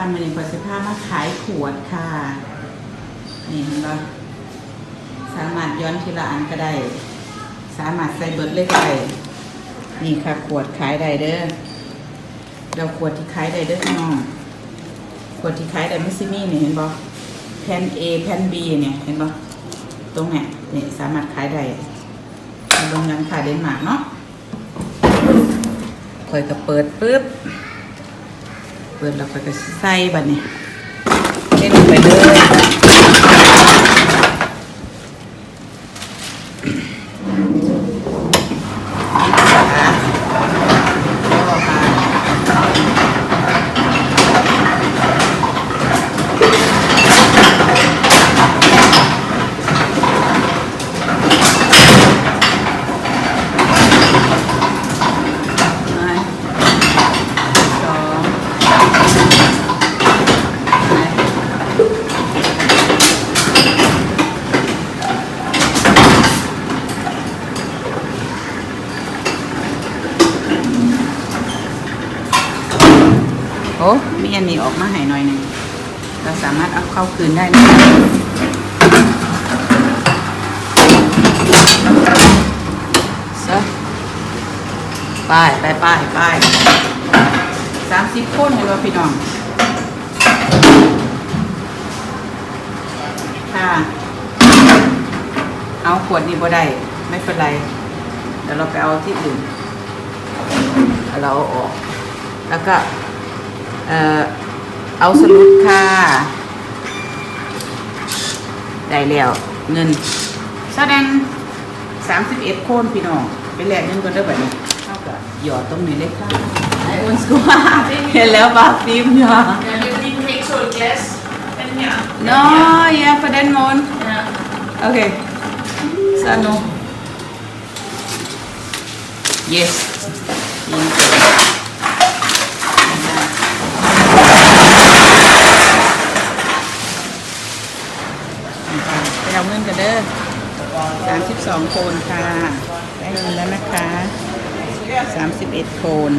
ามาในประสิทธิภามาขายขวดค่ะ นี่เห็นปะสามารถย้อนทีละอันก็ได้ สามารถใส่เบิดเลยก็ได้นี่ค่ะขวดขายได้เด้อเราขวดที่ขายได้เด้อพี่น้องขวดที่ขายได้ไม่ซิมี่เนี่ยเห็นปะแผ่น A แผ่น B เนี่ยเห็นปะตรงเนี่ยนี่สามารถขายได้โรงงานขายเดนมาร์กเนาะคอยก็เปิดปุ๊บ เปิดแล้วคอยก็ใส่บัดนี้เล่นไปเลยค่ะก็ค่ะไปสองไป โอ้มีอันนี้ออกมาให้หน่อยหนึ่งเราสามารถเอาเข้าคืนได้นะคะซะไปไปไปไปสามสิบคนเลยว่าพี่น้อง ค่ะ เอาขวดนี้บ่ได้ ไม่เป็นไรเดี๋ยวเราไปเอาที่อื่นเอาเราเอาออก แล้วก็ เอ่อเอาสรุปค่ะ ได้แล้วเงินแสดงสามสิบเอ็ดโคนพี่น้องไปแลกเงินกันได้แบบนี้เท่ากับหยอดตรงนี้เลยค่ะไอโอนสกูว่าเห็นแล้วบาฟิล์มหยอด Ja, du din häxorglas. Den här. no yeah for that one Ja. okay so no yes ไปเอาเงินกันเด้อสามสิบสองโคนค่ะ ได้เงินแล้วนะคะสามสิบเอ็ดโคน